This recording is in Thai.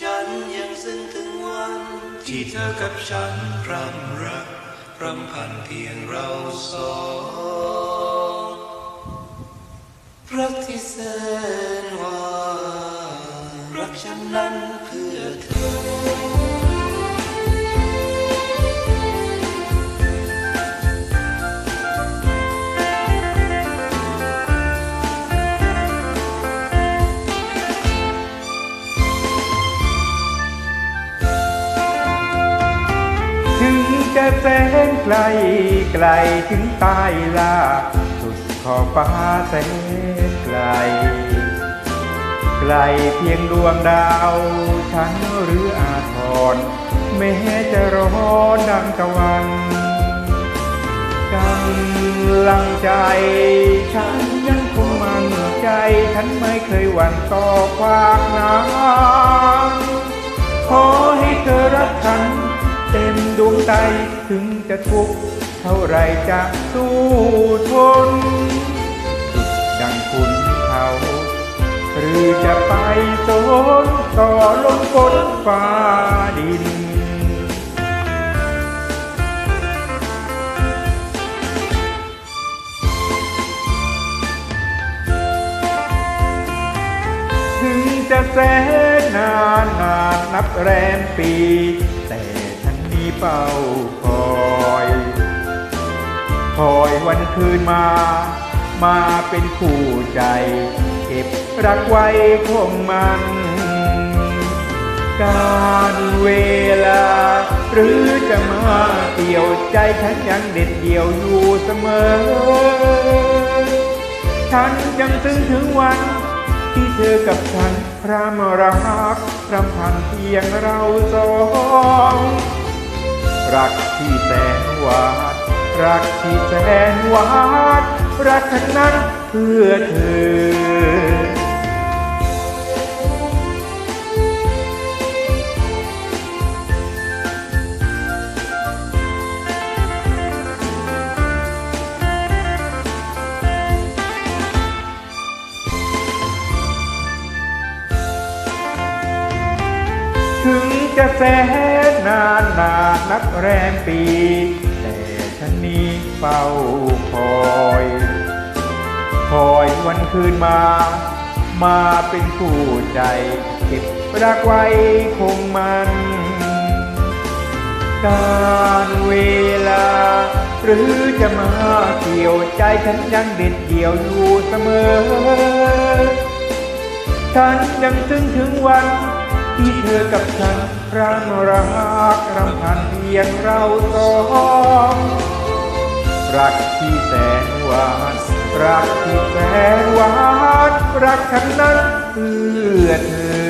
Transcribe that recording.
ฉันยังซึ้งถึงวัน ที่เธอกับฉันพรำรักพรำพันเพียงเราสองรักที่แสนหวานรักฉันนั้นเพื่อเธอ จะแสนไกลไกลถึงใต้ลาสุดขอบฟ้าแสนไกล ไกลเพียงดวงดาวฉันหรืออาทรแม้จะร้อนดังตะวันกำลังใจ ฉันยังคงมั่นใจ ฉันไม่เคยหวั่นต่อความหนาว วงใจถึงจะทุกข์เท่าไรจะสู้ทน สุดดังคุณเขา หรือจะไปสนต่อลมฝนฟ้าดิน ถึงจะแสนนานนานนับแรมปีแต่ เป้าคอยคอยวันคืนมา มาเป็นคู่ใจ เก็บรักไว้คงมัน การเวลา หรือจะมาเกี่ยวใจฉันยังเด็ดเดี่ยวอยู่เสมอ ฉันยังซึ้งถึงวันที่เธอกับฉันพรำรักพรำพันเพียงเราสอง รักที่แสนหวานรักที่แสนหวานรักฉันนั้นเพื่อเธอถึง จะแสนนานนานนับแรมปี แต่ฉันนี้เฝ้าคอย คอยวันคืนมา มาเป็นคู่ใจ เก็บรักไว้คงมัน การเวลา หรือจะมาเกี่ยวใจฉันยังเด็ดเดี่ยวอยู่เสมอ ฉันยังซึ้งถึงวัน ที่เธอกับฉันรักรักรำพันเพียงเราสองรักที่แสนหวานรักที่แสนหวานรักฉันนั้นเพื่อเธอ